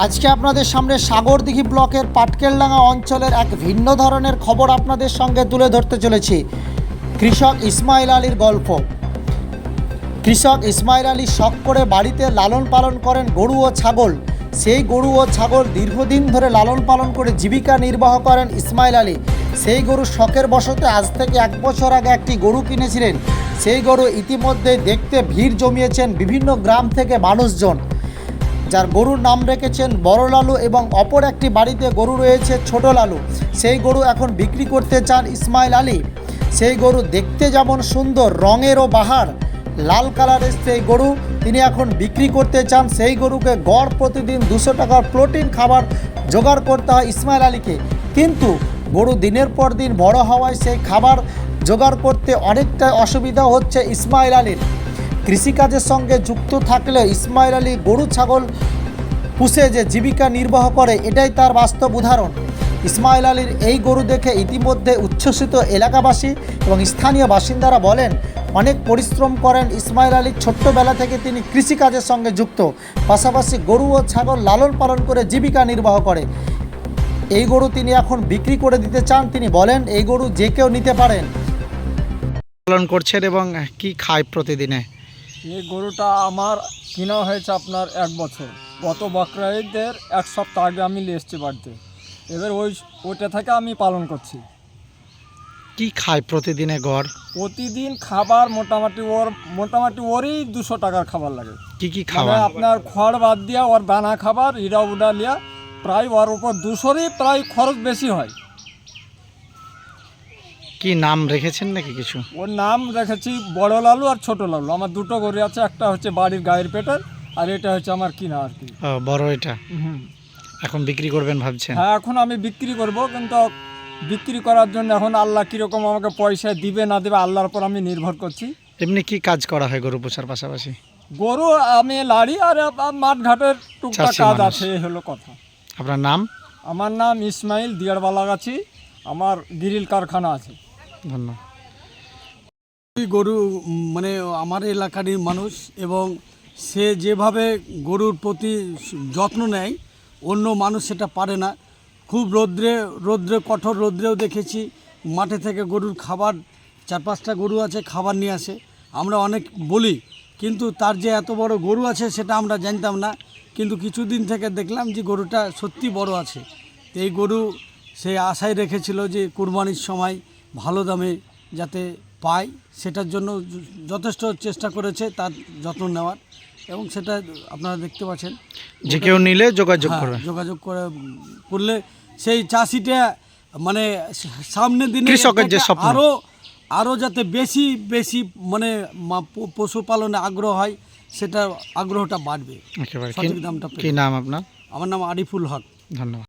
আজকে আপনাদের সামনে সাগরদিঘি ব্লকের পাটকেলডাঙ্গা অঞ্চলের এক ভিন্ন ধরনের খবর আপনাদের সঙ্গে তুলে ধরতে চলেছি। কৃষক ইসমাইল আলীর গল্প। কৃষক ইসমাইল আলী শখ করে বাড়িতে লালন পালন করেন গরু ও ছাগল। সেই গরু ও ছাগল দীর্ঘদিন ধরে লালন পালন করে জীবিকা নির্বাহ করেন ইসমাইল আলী। সেই গরু শখের বশতে আজ থেকে এক বছর আগে একটি গরু কিনেছিলেন। সেই গরু ইতিমধ্যে দেখতে ভিড় জমিয়েছেন বিভিন্ন গ্রাম থেকে মানুষজন। যার গরুর নাম রেখেছেন বড় লালু এবং অপর একটি বাড়িতে গরু রয়েছে ছোট লালু সেই গরু এখন বিক্রি করতে চান ইসমাইল আলী। সেই গরু দেখতে যেমন সুন্দর, রঙেরও বাহার, লাল কালারের সেই গরু তিনি এখন বিক্রি করতে চান। সেই গরুকে গড় প্রতিদিন দুশো টাকার প্রোটিন খাবার জোগাড় করতে হয় ইসমাইল আলীকে। কিন্তু গরু দিনের পর দিন বড় হওয়ায় সেই খাবার জোগাড় করতে অনেকটা অসুবিধা হচ্ছে ইসমাইল আলীর। কৃষিকাজের সঙ্গে যুক্ত থাকলে ইসমাইল আলী গরু, ছাগল পুষে যে জীবিকা নির্বাহ করে, এটাই তার বাস্তব উদাহরণ। ইসমাইল আলীর এই গরু দেখে ইতিমধ্যে উচ্ছ্বসিত এলাকাবাসী এবং স্থানীয় বাসিন্দারা বলেন, অনেক পরিশ্রম করেন ইসমাইল আলী, ছোট্টবেলা থেকে তিনি কৃষিকাজের সঙ্গে যুক্ত। পাশাপাশি গরু ও ছাগল লালন পালন করে জীবিকা নির্বাহ করে। এই গরু তিনি এখন বিক্রি করে দিতে চান। তিনি বলেন, এই গরু যে কেউ নিতে পারেন। পালন করছেন এবং কি খায় প্রতিদিনে? এই গরুটা আমার কেনা হয়েছে আপনার এক বছর। গত বকরা ঈদের এক সপ্তাহ আগে আমি নিয়ে এসেছি বাড়িতে। এবার ওই ওটা থেকে আমি পালন করছি। কি খায় প্রতিদিনে গড় প্রতিদিন খাবার মোটামুটি ওর মোটামুটি ওরই দুশো টাকার খাবার লাগে। কি কি খাবার আপনার খড় বাদ দিয়া ওর দানা খাবার ইরা উডা লিয়া প্রায় ওর উপর দুশোরই প্রায় খরচ বেশি হয়। কি নাম রেখেছেন নাকি কিছু? ওর নাম রেখেছি বড় লালু আর ছোট লালু। আমার দুটো গরু আছে একটা হচ্ছে বাড়ির গায়ের পেটের আর এটা হচ্ছে আমার কিনা আর কি। ও, বড় এটা? হুম। এখন বিক্রি করবেন ভাবছেন? হ্যাঁ এখন আমি বিক্রি করব কিন্তু বিক্রি করার জন্য এখন আল্লাহ কীরকম আমাকে পয়সা দিবে না দেবে আল্লাহর উপর আমি নির্ভর করছি। এমনি কি কাজ করা হয় গরু পোষার পাশাপাশি? গরু আমি লাড়ি আর আ- মাঠঘাটের টুকটাক চাষি কাজ মানুষ। আছে এই হলো কথা। আপনার নাম? আমার নাম ইসমাইল দিয়ারবালাগাছি আমার গ্রিল কারখানা আছে। ধন্যবাদ গরু মানে আমার এলাকারই মানুষ এবং সে যেভাবে গরুর প্রতি যত্ন নেয়, অন্য মানুষ সেটা পারে না। খুব রৌদ্রে রৌদ্রে, কঠোর রৌদ্রেও দেখেছি, মাঠে থেকে গরুর খাবার, চার পাঁচটা গরু আছে, খাবার নিয়ে আসে। আমরা অনেক বলি, কিন্তু তার যে এত বড় গরু আছে সেটা আমরা জানতাম না। কিন্তু কিছুদিন থেকে দেখলাম যে গরুটা সত্যি বড় আছে। এই গরু সে আশায় রেখেছিল যে কুরবানির সময় ভালো দামে যাতে পায় সেটার জন্য যথেষ্ট চেষ্টা করেছে তার যত্ন নেওয়ার এবং সেটা আপনারা দেখতে পাচ্ছেন। যে কেউ নিলে যোগাযোগ হ্যাঁ, করবে যোগাযোগ করে করলে সেই চাষিটা মানে সামনের দিনে কৃষকের যে স্বপ্ন। আরও আরও যাতে বেশি বেশি মানে পশুপালনে আগ্রহ হয় সেটা আগ্রহটা বাড়বে। সঠিক দামটা কি নাম আপনার? আমার নাম আরিফুল হক। ধন্যবাদ।